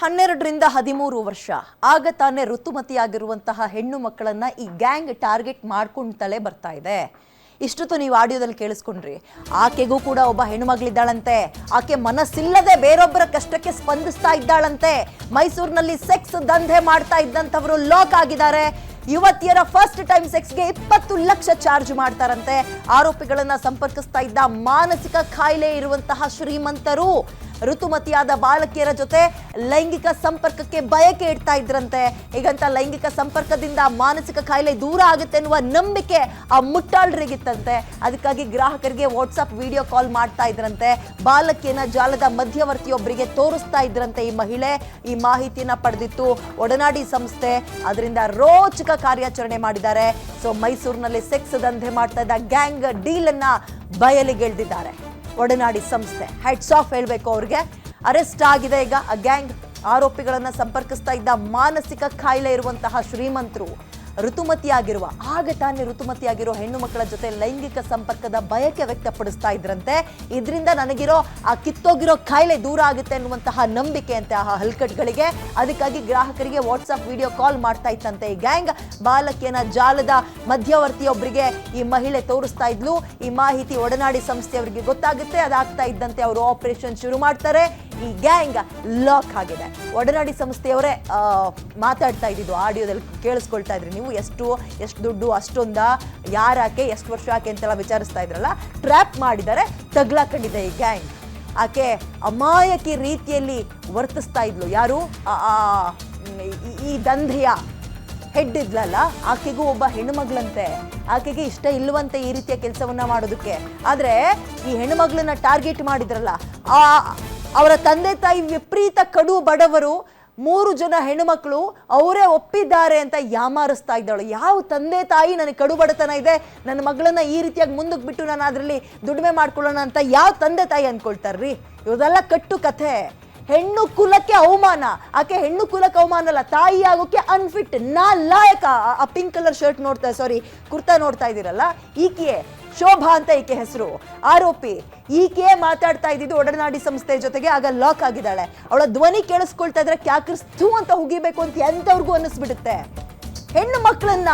ಹನ್ನೆರಡರಿಂದ ಹದಿಮೂರು ವರ್ಷ. ಆಗ ತಾನೇ ಋತುಮತಿಯಾಗಿರುವಂತಹ ಹೆಣ್ಣು ಮಕ್ಕಳನ್ನ ಈ ಗ್ಯಾಂಗ್ ಟಾರ್ಗೆಟ್ ಮಾಡ್ಕೊಳ್ತಲೇ ಬರ್ತಾ ಇದೆ. ಇಷ್ಟೊತ್ತು ನೀವು ಆಡಿಯೋದಲ್ಲಿ ಕೇಳಿಸ್ಕೊಂಡ್ರಿ. ಆಕೆಗೂ ಕೂಡ ಒಬ್ಬ ಹೆಣ್ಣುಮಗಳಿದ್ದಾಳಂತೆ ಆಕೆ ಮನಸ್ಸಿಲ್ಲದೆ ಬೇರೊಬ್ಬರ ಕಷ್ಟಕ್ಕೆ ಸ್ಪಂದಿಸ್ತಾ ಇದ್ದಾಳಂತೆ. ಮೈಸೂರಿನಲ್ಲಿ ಸೆಕ್ಸ್ ದಂಧೆ ಮಾಡ್ತಾ ಇದ್ದಂಥವರು ಲಾಕ್ ಆಗಿದ್ದಾರೆ. ಯುವತಿಯರ ಫಸ್ಟ್ ಟೈಮ್ ಸೆಕ್ಸ್ಗೆ ಇಪ್ಪತ್ತು ಲಕ್ಷ ಚಾರ್ಜ್ ಮಾಡ್ತಾರಂತೆ. ಆರೋಪಿಗಳನ್ನ ಸಂಪರ್ಕಿಸ್ತಾ ಇದ್ದ ಮಾನಸಿಕ ಕಾಯಿಲೆ ಇರುವಂತಹ ಶ್ರೀಮಂತರು. ಋತುಮತಿಯಾದ ಬಾಲಕಿಯರ ಜೊತೆ ಲೈಂಗಿಕ ಸಂಪರ್ಕಕ್ಕೆ ಬಯಕೆ ಇಡ್ತಾ ಇದ್ರಂತೆ. ಈಗಂತ ಲೈಂಗಿಕ ಸಂಪರ್ಕದಿಂದ ಮಾನಸಿಕ ಕಾಯಿಲೆ ದೂರ ಆಗುತ್ತೆ ಎನ್ನುವ ನಂಬಿಕೆ ಆ ಮುಟ್ಟಾಳ್ರಿಗಿತ್ತಂತೆ. ಅದಕ್ಕಾಗಿ ಗ್ರಾಹಕರಿಗೆ ವಾಟ್ಸಪ್ ವಿಡಿಯೋ ಕಾಲ್ ಮಾಡ್ತಾ ಇದ್ರಂತೆ. ಬಾಲಕಿಯನ್ನ ಜಾಲದ ಮಧ್ಯವರ್ತಿಯೊಬ್ಬರಿಗೆ ತೋರಿಸ್ತಾ ಇದ್ರಂತೆ ಈ ಮಹಿಳೆ. ಈ ಮಾಹಿತಿಯನ್ನ ಪಡೆದಿತ್ತು ಒಡನಾಡಿ ಸಂಸ್ಥೆ. ಅದರಿಂದ ರೋಚಕ ಕಾರ್ಯಾಚರಣೆ ಮಾಡಿದ್ದಾರೆ. ಸೊ ಮೈಸೂರಿನಲ್ಲಿ ಸೆಕ್ಸ್ ದಂಧೆ ಮಾಡ್ತಾ ಇದ್ದ ಗ್ಯಾಂಗ್ ಡೀಲ್ ಅನ್ನ ಬಯಲಿಗೆಳೆದಿದ್ದಾರೆ ಒಡನಾಡಿ ಸಂಸ್ಥೆ ಹೆಡ್ಸ್ ಆಫ್ ಹೇಳಬೇಕು ಅವ್ರಿಗೆ. ಅರೆಸ್ಟ್ ಆಗಿದೆ ಈಗ. ಆ ಗ್ಯಾಂಗ್ ಆರೋಪಿಗಳನ್ನ ಸಂಪರ್ಕಿಸ್ತಾ ಇದ್ದ ಮಾನಸಿಕ ಖಾಯಿಲೆ ಇರುವಂತಹ ಶ್ರೀಮಂತರು. ಋತುಮತಿಯಾಗಿರುವ, ಆಗ ತಾನೇ ಋತುಮತಿಯಾಗಿರೋ ಹೆಣ್ಣು ಮಕ್ಕಳ ಜೊತೆ ಲೈಂಗಿಕ ಸಂಪರ್ಕದ ಬಯಕೆ ವ್ಯಕ್ತಪಡಿಸ್ತಾ ಇದ್ರಂತೆ. ಇದರಿಂದ ನನಗಿರೋ, ಆ ಕಿತ್ತೋಗಿರೋ ಕಾಯಿಲೆ ದೂರ ಆಗುತ್ತೆ ಅನ್ನುವಂತಹ ನಂಬಿಕೆ ಅಂತೆ ಆ ಹಲ್ಕಟ್ಗಳಿಗೆ. ಅದಕ್ಕಾಗಿ ಗ್ರಾಹಕರಿಗೆ ವಾಟ್ಸಪ್ ವಿಡಿಯೋ ಕಾಲ್ ಮಾಡ್ತಾ ಇತ್ತಂತೆ ಈ ಗ್ಯಾಂಗ್. ಬಾಲಕಿಯನ ಜಾಲದ ಮಧ್ಯವರ್ತಿಯೊಬ್ಬರಿಗೆ ಈ ಮಹಿಳೆ ತೋರಿಸ್ತಾ ಇದ್ಲು. ಈ ಮಾಹಿತಿ ಒಡನಾಡಿ ಸಂಸ್ಥೆಯವರಿಗೆ ಗೊತ್ತಾಗುತ್ತೆ. ಅದಾಗ್ತಾ ಇದ್ದಂತೆ ಅವರು ಆಪರೇಷನ್ ಶುರು ಮಾಡ್ತಾರೆ. ಈ ಗ್ಯಾಂಗ್ ಲಾಕ್ ಆಗಿದೆ. ಒಡನಾಡಿ ಸಂಸ್ಥೆಯವರೇ ಮಾತಾಡ್ತಾ ಇದ್ದಿದ್ದು ಆಡಿಯೋದಲ್ಲಿ ಕೇಳಿಸ್ಕೊಳ್ತಾ ಇದ್ರಿ ನೀವು. ಎಷ್ಟು ಎಷ್ಟು ದುಡ್ಡು, ಅಷ್ಟೊಂದ ಯಾರಾಕೆ ಎಷ್ಟು ವರ್ಷ ಆಕೆ ಅಂತೆಲ್ಲ ವಿಚಾರಿಸ್ತಾ ಇದ್ರಲ್ಲ ಟ್ರ್ಯಾಪ್ ಮಾಡಿದ್ದಾರೆ, ತಗ್ಲಾಕೊಂಡಿದೆ ಈ ಗ್ಯಾಂಗ್ ಆಕೆ ಅಮಾಯಕಿ ರೀತಿಯಲ್ಲಿ ವರ್ತಿಸ್ತಾ ಇದ್ಲು. ಯಾರು? ಈ- ದಂಧ್ರಿಯ ಹೆಡ್ ಇದ್ಲಲ್ಲ, ಆಕೆಗೂ ಒಬ್ಬ ಹೆಣ್ಣುಮಗಳಂತೆ. ಆಕೆಗೆ ಇಷ್ಟ ಇಲ್ಲವಂತೆ ಈ ರೀತಿಯ ಕೆಲಸವನ್ನ ಮಾಡೋದಕ್ಕೆ. ಆದ್ರೆ ಈ ಹೆಣ್ಣುಮಗಳನ್ನ ಟಾರ್ಗೆಟ್ ಮಾಡಿದ್ರಲ್ಲ, ಆ ಅವರ ತಂದೆ ತಾಯಿ ವಿಪರೀತ ಕಡು ಬಡವರು, ಮೂರು ಜನ ಹೆಣ್ಣುಮಕ್ಕಳು ಅವರೇ ಒಪ್ಪಿದ್ದಾರೆ ಅಂತ ಯಾಮಾರಿಸ್ತಾ ಇದ್ದಾಳು. ಯಾವ ತಂದೆ ತಾಯಿ ನನಗೆ ಕಡು ಬಡತನ ಇದೆ, ನನ್ನ ಮಗಳನ್ನ ಈ ರೀತಿಯಾಗಿ ಮುಂದಕ್ಕೆ ಬಿಟ್ಟು ನಾನು ಅದರಲ್ಲಿ ದುಡಿಮೆ ಮಾಡ್ಕೊಳ್ಳೋಣ ಅಂತ ಯಾವ ತಂದೆ ತಾಯಿ ಅಂದ್ಕೊಳ್ತಾರ್ರಿ? ಇವೆಲ್ಲ ಕಟ್ಟು ಕಥೆ. ಹೆಣ್ಣು ಕುಲಕ್ಕೆ ಅವಮಾನ. ಆಕೆ ಹೆಣ್ಣು ಕುಲಕ್ಕೆ ಅವಮಾನ ಅಲ್ಲ, ತಾಯಿ ಆಗೋಕೆ ಅನ್ಫಿಟ್ ನಾ ಲಾಯಕ ಆ- ಪಿಂಕ್ ಕಲರ್ ಶರ್ಟ್ ನೋಡ್ತಾ ಸಾರಿ ಕುರ್ತಾ ನೋಡ್ತಾ ಇದ್ದೀರಲ್ಲ? ಈಕೆ ಶೋಭಾ ಅಂತ ಈಕೆ ಹೆಸರು. ಆರೋಪಿ. ಈಕೆ ಮಾತಾಡ್ತಾ ಇದ್ದಿದ್ದು ಒಡನಾಡಿ ಸಂಸ್ಥೆ ಜೊತೆಗೆ ಆಗ ಲಾಕ್ ಆಗಿದ್ದಾಳೆ. ಅವಳ ಧ್ವನಿ ಕೇಳಿಸ್ಕೊಳ್ತಾ ಇದ್ರೆ ಕ್ಯಾಕರ್ಸ್ತು ಅಂತ ಹುಗಿಬೇಕು ಅಂತ ಎಂತವ್ರಿಗೂ ಅನ್ನಿಸ್ಬಿಡುತ್ತೆ. ಹೆಣ್ಣು ಮಕ್ಕಳನ್ನ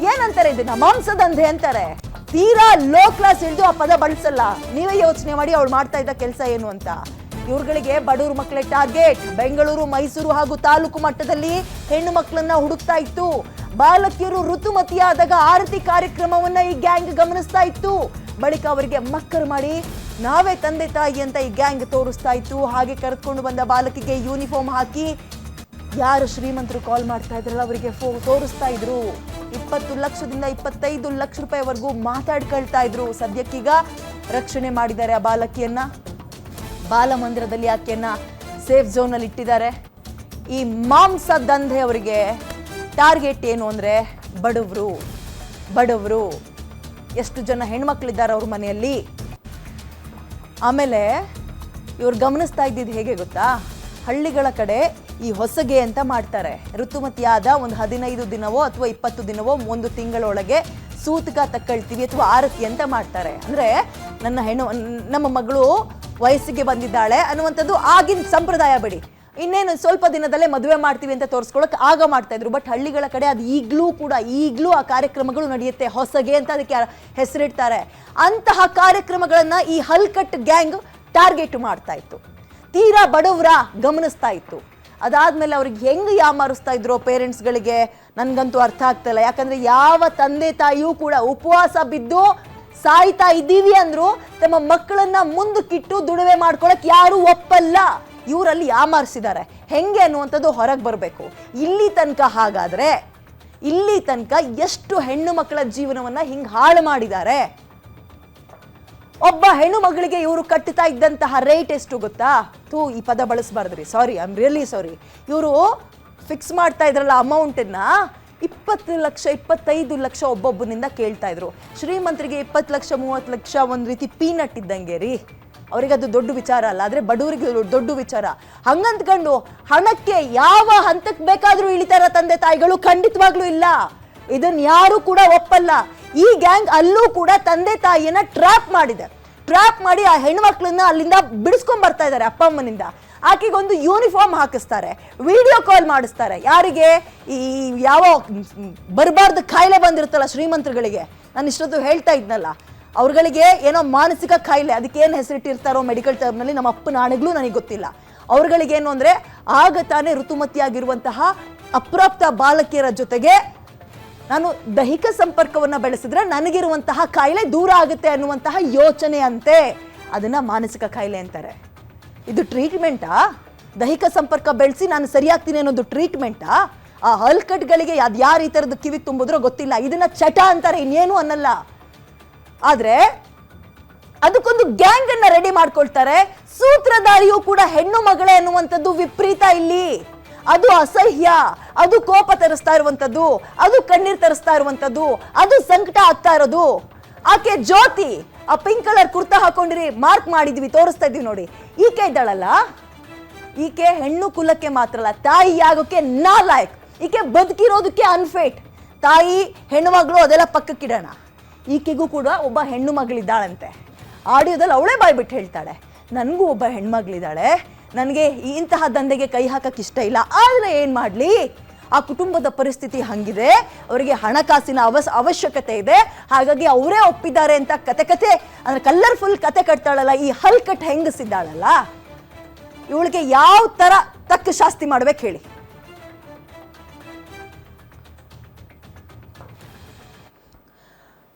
ಏನಂತಾರೆ ಇದನ್ನ? ಮಾಂಸದಂಧೆ ಅಂತಾರೆ. ತೀರಾ ಲೋ ಕ್ಲಾಸ್ ಹಿಡಿದು ಆ ಪದ ಬಳಸಲ್ಲ. ನೀವೇ ಯೋಚನೆ ಮಾಡಿ ಅವಳು ಮಾಡ್ತಾ ಇದ್ದ ಕೆಲಸ ಏನು ಅಂತ. ಇವ್ರುಗಳಿಗೆ ಬಡೂರು ಮಕ್ಕಳೇ ಟಾರ್ಗೆಟ್ ಬೆಂಗಳೂರು, ಮೈಸೂರು ಹಾಗೂ ತಾಲೂಕು ಮಟ್ಟದಲ್ಲಿ ಹೆಣ್ಣು ಮಕ್ಕಳನ್ನ ಹುಡುಕ್ತಾ ಇತ್ತು. ಬಾಲಕಿಯರು ಋತುಮತಿಯಾದಾಗ ಆರತಿ ಕಾರ್ಯಕ್ರಮವನ್ನ ಈ ಗ್ಯಾಂಗ್ ಗಮನಿಸ್ತಾ ಇತ್ತು. ಬಳಿಕ ಅವರಿಗೆ ಮಕ್ಕರು ಮಾಡಿ, ನಾವೇ ತಂದೆ ತಾಯಿ ಅಂತ ಈ ಗ್ಯಾಂಗ್ ತೋರಿಸ್ತಾ ಇತ್ತು. ಹಾಗೆ ಕರೆದುಕೊಂಡು ಬಂದ ಬಾಲಕಿಗೆ ಯೂನಿಫಾರ್ಮ್ ಹಾಕಿ ಯಾರು ಶ್ರೀಮಂತರು ಕಾಲ್ ಮಾಡ್ತಾ ಇದ್ರಲ್ಲ, ಅವರಿಗೆ ಫೋ, ತೋರಿಸ್ತಾ ಇದ್ರು. ಇಪ್ಪತ್ತು ಲಕ್ಷದಿಂದ ಇಪ್ಪತ್ತೈದು ಲಕ್ಷ ರೂಪಾಯಿವರೆಗೂ ಮಾತಾಡ್ಕೊಳ್ತಾ ಇದ್ರು. ಸದ್ಯಕ್ಕೀಗ ರಕ್ಷಣೆ ಮಾಡಿದ್ದಾರೆ ಆ ಬಾಲಕಿಯನ್ನ. ಬಾಲಮಂದಿರದಲ್ಲಿ ಆಕೆಯನ್ನ ಸೇಫ್ ಝೋನಲ್ಲಿ ಇಟ್ಟಿದ್ದಾರೆ ಈ ಮಾಂಸ ದಂಧೆ ಅವರಿಗೆ ಟಾರ್ಗೆಟ್ ಏನು ಅಂದರೆ ಬಡವರು ಬಡವರು. ಎಷ್ಟು ಜನ ಹೆಣ್ಮಕ್ಳಿದ್ದಾರೆ ಅವ್ರ ಮನೆಯಲ್ಲಿ? ಆಮೇಲೆ ಇವ್ರು ಗಮನಿಸ್ತಾ ಇದ್ದಿದ್ದು ಹೇಗೆ ಗೊತ್ತಾ? ಹಳ್ಳಿಗಳ ಕಡೆ ಈ ಹೊಸಗೆ ಅಂತ ಮಾಡ್ತಾರೆ. ಋತುಮತಿಯಾದ ಒಂದು ಹದಿನೈದು ದಿನವೋ ಅಥವಾ ಇಪ್ಪತ್ತು ದಿನವೋ ಒಂದು ತಿಂಗಳೊಳಗೆ ಸೂತಕ ತಕ್ಕಳ್ತೀವಿ ಅಥವಾ ಆರತಿ ಅಂತ ಮಾಡ್ತಾರೆ. ಅಂದರೆ ನನ್ನ ಹೆಣ್ಣು, ನಮ್ಮ ಮಗಳು ವಯಸ್ಸಿಗೆ ಬಂದಿದ್ದಾಳೆ ಅನ್ನುವಂಥದ್ದು ಆಗಿನ ಸಂಪ್ರದಾಯ ಬಿಡಿ. ಇನ್ನೇನು ಸ್ವಲ್ಪ ದಿನದಲ್ಲೇ ಮದುವೆ ಮಾಡ್ತೀವಿ ಅಂತ ತೋರಿಸ್ಕೊಳಕ್ಕೆ ಆಗ ಮಾಡ್ತಾ ಇದ್ರು. ಬಟ್ ಹಳ್ಳಿಗಳ ಕಡೆ ಅದು ಈಗಲೂ ಕೂಡ, ಈಗಲೂ ಆ ಕಾರ್ಯಕ್ರಮಗಳು ನಡೆಯುತ್ತೆ. ಹೊಸಗೆ ಅಂತ ಅದಕ್ಕೆ ಹೆಸರಿಡ್ತಾರೆ. ಅಂತಹ ಕಾರ್ಯಕ್ರಮಗಳನ್ನು ಈ ಹಲ್ಕಟ್ ಗ್ಯಾಂಗ್ ಟಾರ್ಗೆಟ್ ಮಾಡ್ತಾ ಇತ್ತು. ತೀರಾ ಬಡವರ ಗಮನಿಸ್ತಾ ಇತ್ತು. ಅದಾದ್ಮೇಲೆ ಅವ್ರಿಗೆ ಹೆಂಗೆ ಯಾಮಾರಿಸ್ತಾ ಇದ್ರು ಪೇರೆಂಟ್ಸ್ಗಳಿಗೆ? ನನಗಂತೂ ಅರ್ಥ ಆಗ್ತಿಲ್ಲ. ಯಾಕಂದರೆ ಯಾವ ತಂದೆ ತಾಯಿಯೂ ಕೂಡ ಉಪವಾಸ ಬಿದ್ದು ಸಾಯ್ತಾ ಇದ್ದೀವಿ ಅಂದ್ರು, ತಮ್ಮ ಮಕ್ಕಳನ್ನ ಮುಂದಕ್ಕಿಟ್ಟು ದುಡಿಮೆ ಮಾಡ್ಕೊಳಕ್ಕೆ ಯಾರೂ ಒಪ್ಪಲ್ಲ. ಇವರಲ್ಲಿ ಯಾಮಾರಿಸಿದ್ದಾರೆ? ಹೆಂಗೆ ಅನ್ನುವಂಥದ್ದು ಹೊರಗೆ ಬರಬೇಕು. ಇಲ್ಲಿ ತನಕ ಹಾಗಾದ್ರೆ, ಇಲ್ಲಿ ತನಕ ಎಷ್ಟು ಹೆಣ್ಣು ಮಕ್ಕಳ ಜೀವನವನ್ನ ಹಿಂಗೆ ಹಾಳು ಮಾಡಿದ್ದಾರೆ? ಒಬ್ಬ ಹೆಣ್ಣು ಮಗಳಿಗೆ ಇವರು ಕಟ್ಟುತ್ತಾ ಇದ್ದಂತಹ ರೇಟ್ ಎಷ್ಟು ಗೊತ್ತಾ? ತೂ ಈ ಪದ ಬಳಸಬಾರ್ದ್ರಿ. Sorry I am really sorry ಇವರು ಫಿಕ್ಸ್ ಮಾಡ್ತಾ ಇದ್ರಲ್ಲ ಅಮೌಂಟನ್ನು ಇಪ್ಪತ್ತು ಲಕ್ಷ, ಇಪ್ಪತ್ತೈದು ಲಕ್ಷ ಒಬ್ಬೊಬ್ಬನಿಂದ ಕೇಳ್ತಾ ಇದ್ರು. ಶ್ರೀಮಂತರಿಗೆ ಇಪ್ಪತ್ತು ಲಕ್ಷ, ಮೂವತ್ತು ಲಕ್ಷ ಒಂದು ರೀತಿ ಪೀನಟ್ ಇದ್ದಂಗೆ ರೀ. ಅವರಿಗೆ ಅದು ದೊಡ್ಡ ವಿಚಾರ ಅಲ್ಲ, ಆದರೆ ಬಡವರಿಗೆ ದೊಡ್ಡ ವಿಚಾರ. ಹಂಗಂತ್ಕೊಂಡು ಹಣಕ್ಕೆ ಯಾವ ಹಂತಕ್ಕೆ ಬೇಕಾದರೂ ಇಳಿತಾರ ತಂದೆ ತಾಯಿಗಳು ಖಂಡಿತವಾಗ್ಲೂ ಇಲ್ಲ. ಇದನ್ನು ಯಾರು ಕೂಡ ಒಪ್ಪಲ್ಲ. ಈ ಗ್ಯಾಂಗ್ ಅಲ್ಲೂ ಕೂಡ ತಂದೆ ತಾಯಿಯನ್ನ ಟ್ರ್ಯಾಪ್ ಮಾಡಿದೆ. ಟ್ರ್ಯಾಪ್ ಮಾಡಿ ಆ ಹೆಣ್ಮಕ್ಳನ್ನ ಅಲ್ಲಿಂದ ಬಿಡಿಸ್ಕೊಂಡ್ ಬರ್ತಾ ಇದ್ದಾರೆ ಅಪ್ಪ ಅಮ್ಮನಿಂದ. ಆಕೆಗೊಂದು ಯೂನಿಫಾರ್ಮ್ ಹಾಕಿಸ್ತಾರೆ, ವಿಡಿಯೋ ಕಾಲ್ ಮಾಡಿಸ್ತಾರೆ. ಯಾರಿಗೆ? ಈ ಯಾವ ಬರಬಾರ್ದು ಕಾಯಿಲೆ ಬಂದಿರುತ್ತಲ್ಲ ಶ್ರೀಮಂತರುಗಳಿಗೆ. ನಾನು ಇಷ್ಟೊತ್ತು ಹೇಳ್ತಾ ಇದ್ನಲ್ಲ. ಅವ್ರುಗಳಿಗೆ ಏನೋ ಮಾನಸಿಕ ಕಾಯಿಲೆ ಅದಕ್ಕೆ ಏನು ಹೆಸರಿಟ್ಟಿರ್ತಾರೋ ಮೆಡಿಕಲ್ ಟರ್ಮ್ನಲ್ಲಿ ನಮ್ಮ ಅಪ್ಪ ಆಣೆಗಳು ನನಗೆ ಗೊತ್ತಿಲ್ಲ. ಅವ್ರುಗಳಿಗೇನು ಅಂದರೆ ಆಗ ತಾನೇ ಋತುಮತಿಯಾಗಿರುವಂತಹ ಅಪ್ರಾಪ್ತ ಬಾಲಕಿಯರ ಜೊತೆಗೆ ನಾನು ದೈಹಿಕ ಸಂಪರ್ಕವನ್ನು ಬೆಳೆಸಿದ್ರೆ ನನಗಿರುವಂತಹ ಕಾಯಿಲೆ ದೂರ ಆಗುತ್ತೆ ಅನ್ನುವಂತಹ ಯೋಚನೆ ಅಂತೆ ಅದನ್ನ ಮಾನಸಿಕ ಕಾಯಿಲೆ ಅಂತಾರೆ. ಇದು ಟ್ರೀಟ್ಮೆಂಟಾ ದೈಹಿಕ ಸಂಪರ್ಕ ಬೆಳೆಸಿ ನಾನು ಸರಿಯಾಗ್ತೀನಿ ಅನ್ನೋದು ಟ್ರೀಟ್ಮೆಂಟಾ ಆ? ಹಲ್ಕಟ್ಗಳಿಗೆ ಅದು ಯಾರು ಈ ಥರದ್ದು ಕಿವಿ ತುಂಬಿದ್ರೋ ಗೊತ್ತಿಲ್ಲ. ಇದನ್ನು ಚಟ ಅಂತಾರೆ, ಇನ್ನೇನು ಅನ್ನಲ್ಲ. ಆದ್ರೆ ಅದಕ್ಕೊಂದು ಗ್ಯಾಂಗ್ ಅನ್ನ ರೆಡಿ ಮಾಡ್ಕೊಳ್ತಾರೆ. ಸೂತ್ರಧಾರಿಯು ಕೂಡ ಹೆಣ್ಣು ಮಗಳೇ ಅನ್ನುವಂಥದ್ದು ವಿಪರೀತ ಇಲ್ಲಿ. ಅದು ಅಸಹ್ಯ, ಅದು ಕೋಪ ತರಿಸ್ತಾ ಇರುವಂಥದ್ದು, ಅದು ಕಣ್ಣೀರ್ ತರಿಸ್ತಾ ಇರುವಂಥದ್ದು, ಅದು ಸಂಕಟ ಆಗ್ತಾ ಇರೋದು. ಆಕೆ ಜ್ಯೋತಿ, ಆ ಪಿಂಕ್ ಕಲರ್ ಕುರ್ತಾ ಹಾಕೊಂಡಿರಿ ಮಾರ್ಕ್ ಮಾಡಿದ್ವಿ, ತೋರಿಸ್ತಾ ಇದೀವಿ ನೋಡಿ. ಈಕೆ ಇದ್ದಾಳಲ್ಲ? ಈಕೆ ಹೆಣ್ಣು ಕುಲಕ್ಕೆ ಮಾತ್ರ ಅಲ್ಲ, ತಾಯಿ ಆಗೋಕೆ ನಾಲಾಯಕ್ ಈಕೆ ಬದುಕಿರೋದಕ್ಕೆ ಅನ್ಫೇಟ್ ತಾಯಿ, ಹೆಣ್ಣು ಮಗಳು ಅದೆಲ್ಲ ಪಕ್ಕಕ್ಕಿಡೋಣ. ಈಕೆಗೂ ಕೂಡ ಒಬ್ಬ ಹೆಣ್ಣು ಮಗಳಿದ್ದಾಳಂತೆ. ಆಡಿಯೋದಲ್ಲಿ ಅವಳೇ ಬಾಯ್ಬಿಟ್ಟು ಹೇಳ್ತಾಳೆ, ನನಗೂ ಒಬ್ಬ ಹೆಣ್ಮಗಳಿದ್ದಾಳೆ ನನಗೆ ಇಂತಹ ದಂಧೆಗೆ ಕೈ ಹಾಕಕ್ಕೆ ಇಷ್ಟ ಇಲ್ಲ. ಆದರೆ ಏನು ಮಾಡಲಿ? ಆ ಕುಟುಂಬದ ಪರಿಸ್ಥಿತಿ ಹಂಗಿದೆ. ಅವರಿಗೆ ಹಣಕಾಸಿನ ಅವಶ್ ಅವಶ್ಯಕತೆ ಇದೆ. ಹಾಗಾಗಿ ಅವರೇ ಒಪ್ಪಿದ್ದಾರೆ ಅಂತ ಕತೆ ಕತೆ, ಅಂದರೆ ಕಲರ್ಫುಲ್ ಕತೆ ಕಟ್ತಾಳಲ್ಲ, ಈ ಹಲ್ಕಟ್ ಹೆಂಗಸಿದ್ದಾಳಲ್ಲ? ಇವಳಿಗೆ ಯಾವ ಥರ ತಕ್ಕ ಶಾಸ್ತಿ ಮಾಡ್ಬೇಕು ಹೇಳಿ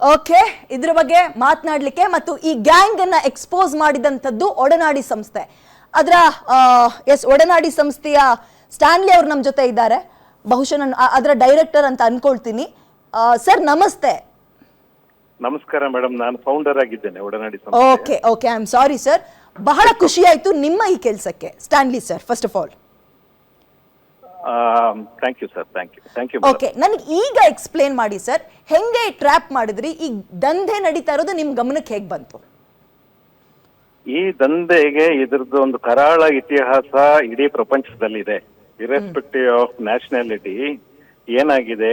ಓಕೆ ಇದ್ರ ಬಗ್ಗೆ ಮಾತನಾಡಲಿಕ್ಕೆ ಮತ್ತು ಈ ಗ್ಯಾಂಗ್ ಅನ್ನ ಎಕ್ಸ್ಪೋಸ್ ಮಾಡಿದಂಥದ್ದು ಒಡನಾಡಿ ಸಂಸ್ಥೆ. ಅದರ ಎಸ್ ಒಡನಾಡಿ ಸಂಸ್ಥೆಯ ಸ್ಟ್ಯಾನ್ಲಿ ಅವರು ನಮ್ಮ ಜೊತೆ ಇದ್ದಾರೆ. ಬಹುಶಃ ನಾನು ಅದರ ಡೈರೆಕ್ಟರ್ ಅಂತ ಅನ್ಕೊಳ್ತೀನಿ. ಸರ್ ನಮಸ್ತೆ. ನಮಸ್ಕಾರ ಮೇಡಮ್ ನಾನು ಫೌಂಡರ್ ಆಗಿದ್ದೇನೆ ಒಡನಾಡಿ ಸಂಸ್ಥೆ okay okay I am sorry sir. ಬಹಳ ಖುಷಿ ಆಯ್ತು ನಿಮ್ಮ ಈ ಕೆಲಸಕ್ಕೆ. Stanley sir first of all thank you sir thank you thank you okay ನನಗೆ ಈಗ ಎಕ್ಸ್ಪ್ಲೇನ್ ಮಾಡಿ ಸರ್ ಹೆಂಗೆ ಟ್ರ್ಯಾಪ್ ಮಾಡಿದ್ರಿ? ಈ ದಂಧೆ ನಡೀತಾ ಇರೋದು ನಿಮ್ ಗಮನಕ್ಕೆ ಹೇಗೆ ಬಂತು? ಈ ದಂಧೆಗೆ ಇದ್ರದ್ದು ಒಂದು ಕರಾಳ ಇತಿಹಾಸ ಇಡೀ ಪ್ರಪಂಚದಲ್ಲಿದೆ. ಇರೆಸ್ಪೆಕ್ಟಿವ್ ಆಫ್ ನ್ಯಾಷನಾಲಿಟಿ ಏನಾಗಿದೆ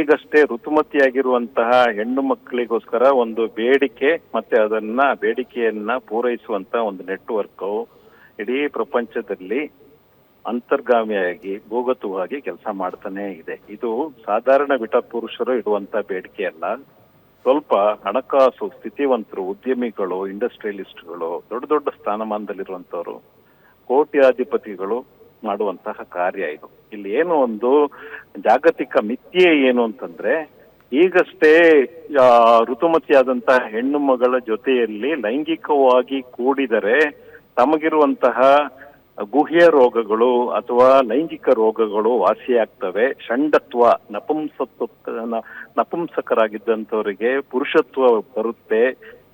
ಈಗಷ್ಟೇ ಋತುಮತಿಯಾಗಿರುವಂತಹ ಹೆಣ್ಣು ಮಕ್ಕಳಿಗೋಸ್ಕರ ಒಂದು ಬೇಡಿಕೆ ಮತ್ತೆ ಅದನ್ನ ಬೇಡಿಕೆಯನ್ನ ಪೂರೈಸುವಂತ ಒಂದು ನೆಟ್ವರ್ಕ್ ಇಡೀ ಪ್ರಪಂಚದಲ್ಲಿ ಅಂತರ್ಗಾಮಿಯಾಗಿ, ಭೂಗತವಾಗಿ ಕೆಲಸ ಮಾಡ್ತಾನೆ ಇದೆ. ಇದು ಸಾಧಾರಣ ಪುರುಷರು ಇಡುವಂತ ಬೇಡಿಕೆ ಅಲ್ಲ. ಸ್ವಲ್ಪ ಹಣಕಾಸು, ಸ್ಥಿತಿವಂತರು, ಉದ್ಯಮಿಗಳು, ಇಂಡಸ್ಟ್ರಿಯಲಿಸ್ಟ್ಗಳು, ದೊಡ್ಡ ದೊಡ್ಡ ಸ್ಥಾನಮಾನದಲ್ಲಿರುವಂತವರು ಕೋಟ್ಯಾಧಿಪತಿಗಳು ಮಾಡುವಂತಹ ಕಾರ್ಯ ಇದು. ಇಲ್ಲಿ ಏನು ಒಂದು ಜಾಗತಿಕ ಮಿಥ್ಯೆ ಏನು ಅಂತಂದ್ರೆ, ಈಗಷ್ಟೇ ಋತುಮತಿಯಾದಂತ ಋತುಮತಿಯಾದಂತಹ ಹೆಣ್ಣು ಮಗಳ ಜೊತೆಯಲ್ಲಿ ಲೈಂಗಿಕವಾಗಿ ಕೂಡಿದರೆ ತಮಗಿರುವಂತಹ ಗುಹ್ಯ ರೋಗಗಳು ಅಥವಾ ಲೈಂಗಿಕ ರೋಗಗಳು ವಾಸಿಯಾಗ್ತವೆ. ಷಂಡತ್ವ ನಪುಂಸತ್ವ ನಪುಂಸಕರಾಗಿದ್ದಂಥವರಿಗೆ ಪುರುಷತ್ವ ಬರುತ್ತೆ.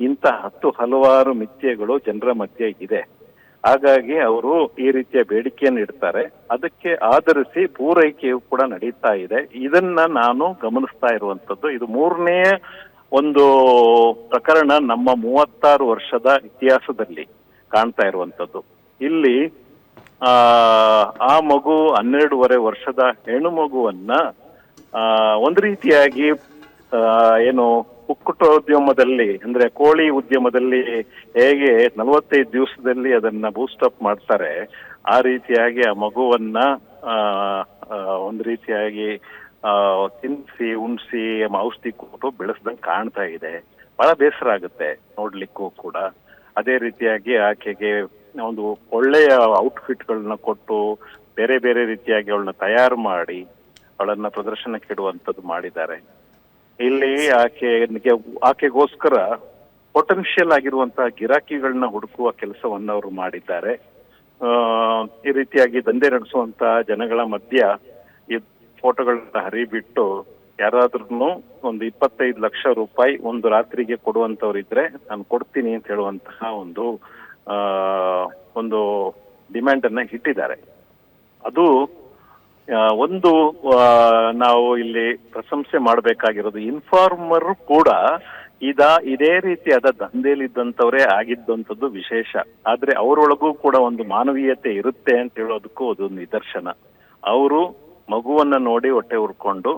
ಇಂಥ ಹತ್ತು ಹಲವಾರು ಮಿಥ್ಯೆಗಳು ಜನರ ಮಧ್ಯೆ ಇದೆ. ಹಾಗಾಗಿ ಅವರು ಈ ರೀತಿಯ ಬೇಡಿಕೆಯನ್ನು ಇಡ್ತಾರೆ. ಅದಕ್ಕೆ ಆಧರಿಸಿ ಪೂರೈಕೆಯು ಕೂಡ ನಡೀತಾ ಇದೆ. ಇದನ್ನ ನಾನು ಗಮನಿಸ್ತಾ ಇರುವಂತದ್ದು ಇದು ಮೂರನೇ ಒಂದು ಪ್ರಕರಣ ನಮ್ಮ ಮೂವತ್ತಾರು ವರ್ಷದ ಇತಿಹಾಸದಲ್ಲಿ ಕಾಣ್ತಾ ಇರುವಂತದ್ದು ಇಲ್ಲಿ ಆ ಮಗು ಹನ್ನೆರಡೂವರೆ ವರ್ಷದ ಹೆಣ್ಣು ಮಗುವನ್ನ ಒಂದು ರೀತಿಯಾಗಿ ಏನು ಕುಕ್ಕುಟೋದ್ಯಮದಲ್ಲಿ, ಅಂದ್ರೆ ಕೋಳಿ ಉದ್ಯಮದಲ್ಲಿ ಹೇಗೆ ನಲವತ್ತೈದು ದಿವಸದಲ್ಲಿ ಅದನ್ನ ಬೂಸ್ಟಪ್ ಮಾಡ್ತಾರೆ, ಆ ರೀತಿಯಾಗಿ ಆ ಮಗುವನ್ನ ಒಂದು ರೀತಿಯಾಗಿ ತಿನ್ಸಿ, ಉಣ್ಸಿ, ಔಷಧಿ ಕೊಟ್ಟು ಬೆಳೆಸ್ದಂಗೆ ಕಾಣ್ತಾ ಇದೆ. ಬಹಳ ಬೇಸರ ಆಗುತ್ತೆ ನೋಡ್ಲಿಕ್ಕೂ ಕೂಡ. ಅದೇ ರೀತಿಯಾಗಿ ಆಕೆಗೆ ಒಂದು ಒಳ್ಳೆಯ ಔಟ್ಫಿಟ್ಗಳನ್ನ ಕೊಟ್ಟು ಬೇರೆ ಬೇರೆ ರೀತಿಯಾಗಿ ಅವಳನ್ನ ತಯಾರು ಮಾಡಿ ಅವಳನ್ನ ಪ್ರದರ್ಶನಕ್ಕೆ ಇಡುವಂಥದ್ದು ಮಾಡಿದ್ದಾರೆ. ಇಲ್ಲಿ ಆಕೆ ಆಕೆಗೋಸ್ಕರ ಪೊಟೆನ್ಷಿಯಲ್ ಆಗಿರುವಂತಹ ಗಿರಾಕಿಗಳನ್ನ ಹುಡುಕುವ ಕೆಲಸವನ್ನು ಅವರು ಮಾಡಿದ್ದಾರೆ. ಈ ರೀತಿಯಾಗಿ ದಂಧೆ ನಡೆಸುವಂತಹ ಜನಗಳ ಮಧ್ಯ ಈ ಫೋಟೋಗಳನ್ನ ಹರಿಬಿಟ್ಟು ಯಾರಾದ್ರೂ ಒಂದು ಇಪ್ಪತ್ತೈದು ಲಕ್ಷ ರೂಪಾಯಿ ಒಂದು ರಾತ್ರಿಗೆ ಕೊಡುವಂತವ್ರಿದ್ರೆ ನಾನು ಕೊಡ್ತೀನಿ ಅಂತ ಹೇಳುವಂತಹ ಒಂದು ಒಂದು ಡಿಮ್ಯಾಂಡ್ ಅನ್ನ ಇಟ್ಟಿದ್ದಾರೆ. ಅದು ಒಂದು ನಾವು ಇಲ್ಲಿ ಪ್ರಶಂಸೆ ಮಾಡಬೇಕಾಗಿರೋದು ಇನ್ಫಾರ್ಮರ್ ಕೂಡ ಇದ, ಇದೇ ರೀತಿಯಾದ ದಂಧೆಯಲ್ಲಿದ್ದಂಥವರೇ ಆಗಿದ್ದಂಥದ್ದು ವಿಶೇಷ. ಆದ್ರೆ ಅವರೊಳಗೂ ಕೂಡ ಒಂದು ಮಾನವೀಯತೆ ಇರುತ್ತೆ ಅಂತ ಹೇಳೋದಕ್ಕೂ ಅದು ನಿದರ್ಶನ. ಅವರು ಮಗುವನ್ನ ನೋಡಿ ಹೊಟ್ಟೆ ಉರ್ಕೊಂಡು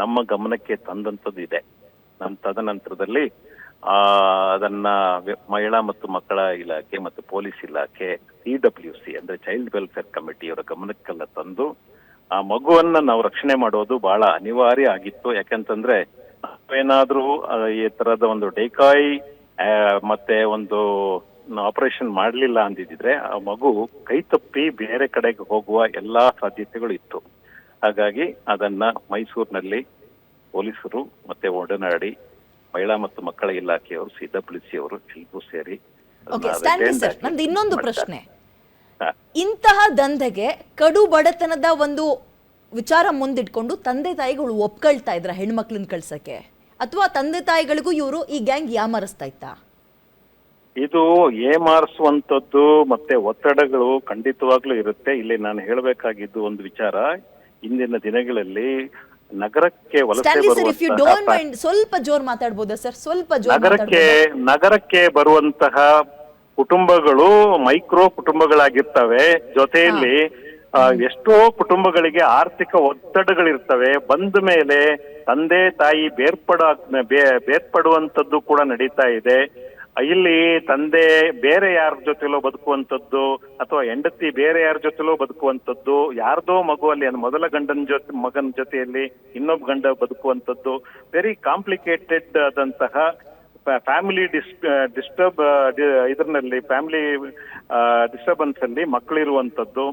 ನಮ್ಮ ಗಮನಕ್ಕೆ ತಂದಂಥದ್ದು ಇದೆ ನಮ್ಮ ತದನಂತರದಲ್ಲಿ ಅದನ್ನ ಮಹಿಳಾ ಮತ್ತು ಮಕ್ಕಳ ಇಲಾಖೆ ಮತ್ತು ಪೊಲೀಸ್ ಇಲಾಖೆ ಸಿ ಡಬ್ಲ್ಯೂ ಸಿ ಅಂದ್ರೆ ಚೈಲ್ಡ್ ವೆಲ್ಫೇರ್ ಕಮಿಟಿಯವರ ಗಮನಕ್ಕೆಲ್ಲ ತಂದು ಆ ಮಗುವನ್ನ ನಾವು ರಕ್ಷಣೆ ಮಾಡೋದು ಬಹಳ ಅನಿವಾರ್ಯ ಆಗಿತ್ತು. ಯಾಕಂತಂದ್ರೆ ನಾವೇನಾದ್ರೂ ಆ, ಈ ತರದ ಒಂದು ಡೇಕಾಯ್ ಮತ್ತೆ ಒಂದು ಆಪರೇಷನ್ ಮಾಡಲಿಲ್ಲ ಅಂದಿದ್ರೆ ಆ ಮಗು ಕೈ ತಪ್ಪಿ ಬೇರೆ ಕಡೆಗೆ ಹೋಗುವ ಎಲ್ಲಾ ಸಾಧ್ಯತೆಗಳು ಇತ್ತು. ಹಾಗಾಗಿ ಅದನ್ನ ಮೈಸೂರಿನಲ್ಲಿ ಪೊಲೀಸರು ಮತ್ತೆ ಒಡನಾಡಿ ಮಹಿಳಾ ಮತ್ತು ಮಕ್ಕಳ ಇಲಾಖೆಯವರು ಸಿ ಡಬ್ಲ್ಯೂ ಸಿ ಅವರು ಎಲ್ಲರೂ ಸೇರಿ ನಂದು ಇನ್ನೊಂದು ಪ್ರಶ್ನೆ. ಇಂತಹ ದಂಧೆಗೆ ಕಡು ಬಡತನದ ಒಂದು ವಿಚಾರ ಮುಂದಿಟ್ಕೊಂಡು ತಂದೆ ತಾಯಿಗಳು ಒಪ್ಕೊಳ್ತಾ ಇದ್ರ ಹೆಣ್ಮಕ್ಳನ್ನ ಕಳ್ಸಕ್ಕೆ? ಅಥವಾ ತಂದೆ ತಾಯಿಗಳಿಗೂ ಇವರು ಈ ಗ್ಯಾಂಗ್ ಯಾಮಾರಿಸ್ತಾ ಇತ್ತಾ? ಇದು ಏಮಾರಿಸುವಂತದ್ದು ಮತ್ತೆ ಒತ್ತಡಗಳು ಖಂಡಿತವಾಗ್ಲೂ ಇರುತ್ತೆ. ಇಲ್ಲಿ ನಾನು ಹೇಳಬೇಕಾಗಿದ್ದು ಒಂದು ವಿಚಾರ. ಇಂದಿನ ದಿನಗಳಲ್ಲಿ ನಗರಕ್ಕೆ ವಲಸೆ ಸ್ವಲ್ಪ ಜೋರ್ ಮಾತಾಡ್ಬೋದಾ ಸರ್ ಸ್ವಲ್ಪ ನಗರಕ್ಕೆ ನಗರಕ್ಕೆ ಬರುವಂತಹ ಕುಟುಂಬಗಳು ಮೈಕ್ರೋ ಕುಟುಂಬಗಳಾಗಿರ್ತವೆ. ಜೊತೆಯಲ್ಲಿ ಎಷ್ಟೋ ಕುಟುಂಬಗಳಿಗೆ ಆರ್ಥಿಕ ಒತ್ತಡಗಳಿರ್ತವೆ. ಬಂದ ಮೇಲೆ ತಂದೆ ತಾಯಿ ಬೇರ್ಪಡ ಬೇ- ಬೇರ್ಪಡುವಂತದ್ದು ಕೂಡ ನಡೀತಾ ಇದೆ. ಇಲ್ಲಿ ತಂದೆ ಬೇರೆ ಯಾರ ಜೊತೆಲೋ ಬದುಕುವಂಥದ್ದು ಅಥವಾ ಹೆಂಡತಿ ಬೇರೆ ಯಾರ ಜೊತೆಲೋ ಬದುಕುವಂಥದ್ದು, ಯಾರ್ದೋ ಮಗುವಲ್ಲಿ ಅಂದ್ರೆ ಮೊದಲ ಗಂಡನ ಜೊತೆ, ಮಗನ ಜೊತೆಯಲ್ಲಿ ಇನ್ನೊಬ್ಬ ಗಂಡ ಬದುಕುವಂಥದ್ದು ವೆರಿ ಕಾಂಪ್ಲಿಕೇಟೆಡ್ ಆದಂತಹ ಫ್ಯಾಮಿಲಿ ಡಿಸ್ ಡಿಸ್ಟರ್ಬ್ ಇದರಲ್ಲಿ ಫ್ಯಾಮಿಲಿ ಡಿಸ್ಟರ್ಬೆನ್ಸ್ ಅಲ್ಲಿ ಮಕ್ಕಳಿರುವಂಥದ್ದು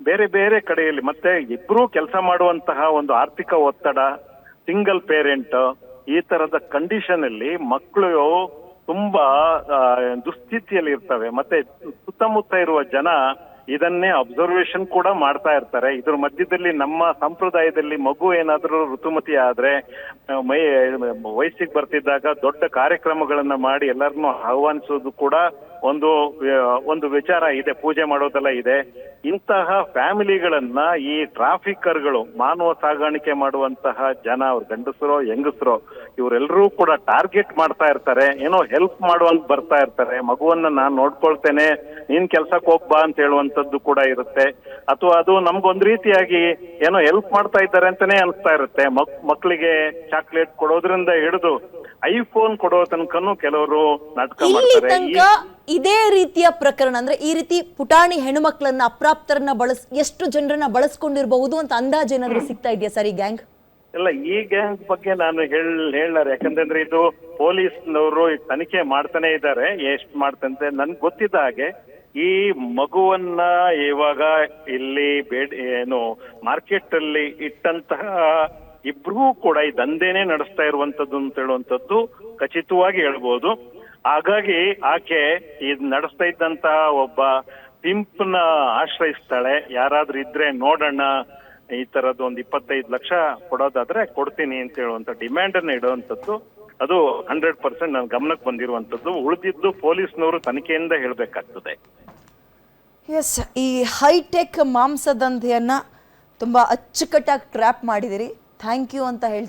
ಬೇರೆ ಬೇರೆ ಕಡೆಯಲ್ಲಿ ಮತ್ತೆ ಇಬ್ರು ಕೆಲಸ ಮಾಡುವಂತಹ ಒಂದು ಆರ್ಥಿಕ ಒತ್ತಡ ಸಿಂಗಲ್ ಪೇರೆಂಟ್ ಈ ತರದ ಕಂಡೀಷನ್ ಅಲ್ಲಿ ಮಕ್ಕಳು ತುಂಬಾ ದುಸ್ಥಿತಿಯಲ್ಲಿ ಇರ್ತವೆ. ಮತ್ತೆ ಸುತ್ತಮುತ್ತ ಇರುವ ಜನ ಇದನ್ನೇ ಅಬ್ಸರ್ವೇಷನ್ ಕೂಡ ಮಾಡ್ತಾ ಇರ್ತಾರೆ. ಇದ್ರ ಮಧ್ಯದಲ್ಲಿ ನಮ್ಮ ಸಂಪ್ರದಾಯದಲ್ಲಿ ಮಗು ಏನಾದರೂ ಋತುಮತಿ ಆದ್ರೆ ಮೈ, ವಯಸ್ಸಿಗೆ ಬರ್ತಿದ್ದಾಗ ದೊಡ್ಡ ಕಾರ್ಯಕ್ರಮಗಳನ್ನ ಮಾಡಿ ಎಲ್ಲರನ್ನೂ ಆಹ್ವಾನಿಸೋದು ಕೂಡ ಒಂದು ಒಂದು ವಿಚಾರ ಇದೆ, ಪೂಜೆ ಮಾಡೋದೆಲ್ಲ ಇದೆ. ಇಂತಹ ಫ್ಯಾಮಿಲಿಗಳನ್ನ ಈ ಟ್ರಾಫಿಕರ್ಗಳು, ಮಾನವ ಸಾಗಾಣಿಕೆ ಮಾಡುವಂತಹ ಜನ, ಅವ್ರ ಗಂಡಸರು, ಹೆಂಗಸರು ಇವರೆಲ್ಲರೂ ಕೂಡ ಟಾರ್ಗೆಟ್ ಮಾಡ್ತಾ ಇರ್ತಾರೆ. ಏನೋ ಹೆಲ್ಪ್ ಮಾಡುವಂತ ಬರ್ತಾ ಇರ್ತಾರೆ. ಮಗುವನ್ನ ನಾನು ನೋಡ್ಕೊಳ್ತೇನೆ, ನೀನ್ ಕೆಲ್ಸಕ್ಕೆ ಹೋಗ್ಬಾ ಅಂತ ಹೇಳುವಂತದ್ದು ಕೂಡ ಇರುತ್ತೆ. ಅಥವಾ ಅದು ನಮ್ಗೊಂದ್ ರೀತಿಯಾಗಿ ಏನೋ ಹೆಲ್ಪ್ ಮಾಡ್ತಾ ಇದ್ದಾರೆ ಅಂತಾನೆ ಅನಿಸ್ತಾ ಇರುತ್ತೆ. ಮಕ್, ಮಕ್ಳಿಗೆ ಚಾಕ್ಲೇಟ್ ಕೊಡೋದ್ರಿಂದ ಹಿಡಿದು ಐಫೋನ್ ಕೊಡೋ ತನಕನೂ ಕೆಲವರು ನಾಟಕ ಇಲ್ಲಿ ಮಾಡ್ತಾರೆ. ತನಕ ಇದೇ ರೀತಿಯ ಪ್ರಕರಣ ಅಂದ್ರೆ ಈ ರೀತಿ ಪುಟಾಣಿ ಹೆಣ್ಮಕ್ಳನ್ನ ಅಪ್ರಾಪ್ತರನ್ನ ಬಳಸ್ ಎಷ್ಟು ಜನರನ್ನ ಬಳಸ್ಕೊಂಡಿರಬಹುದು ಅಂತ ಅಂದಾಜು ಏನಾದ್ರು ಸಿಗ್ತಾ ಇದೆಯಾ ಸರ್ ಈ ಗ್ಯಾಂಗ್? ಇಲ್ಲ ಈ ಗ್ಯಾಂಗ್ ಬಗ್ಗೆ ನಾನು ಹೇಳ ಹೇಳಲಾರೆ. ಯಾಕಂತಂದ್ರೆ ಇದು ಪೊಲೀಸ್ನವರು ನವರು ತನಿಖೆ ಮಾಡ್ತಾನೆ ಇದ್ದಾರೆ. ಎಷ್ಟು ಮಾಡ್ತಂತೆ ನನ್ಗೆ ಗೊತ್ತಿದ್ದ ಹಾಗೆ ಈ ಮಗುವನ್ನ ಇವಾಗ ಇಲ್ಲಿ ಬೇಡ ಏನು ಮಾರ್ಕೆಟ್ ಅಲ್ಲಿ ಇಟ್ಟಂತಹ ಇಬ್ರೂ ಕೂಡ ಈ ದಂಧೆನೇ ನಡೆಸ್ತಾ ಇರುವಂತದ್ದು ಅಂತ ಹೇಳುವಂತದ್ದು ಖಚಿತವಾಗಿ ಹೇಳ್ಬೋದು. ಹಾಗಾಗಿ ಆಕೆ ಇದ್ ನಡೆಸ್ತಾ ಇದ್ದಂತ ಒಬ್ಬ ಪಿಂಪ್ನ ಆಶ್ರಯಿಸ್ತಾಳೆ. ಯಾರಾದ್ರೂ ಇದ್ರೆ ನೋಡೋಣ, ಈ ತರದ್ದು ಒಂದು ಇಪ್ಪತ್ತೈದು ಲಕ್ಷ ಕೊಡೋದಾದ್ರೆ ಕೊಡ್ತೀನಿ ಅಂತ ಹೇಳುವಂತ ಡಿಮ್ಯಾಂಡ್ ಅನ್ನ ಇಡುವಂತದ್ದು. ಅದು ಹಂಡ್ರೆಡ್ ಪರ್ಸೆಂಟ್ ನನ್ನ ಗಮನಕ್ಕೆ ಬಂದಿರುವಂತದ್ದು. ಉಳಿದಿದ್ದು ಪೊಲೀಸ್ನವರು ತನಿಖೆಯಿಂದ ಹೇಳ್ಬೇಕಾಗ್ತದೆ. ಎಸ್ ಈ ಹೈಟೆಕ್ ಮಾಂಸ ದಂಧೆಯನ್ನ ತುಂಬಾ ಅಚ್ಚುಕಟ್ಟಾಗಿ ಟ್ರ್ಯಾಪ್ ಮಾಡಿದಿರಿ. ಥ್ಯಾಂಕ್ ಯು ಅಂತ ಹೇಳ್ತೀನಿ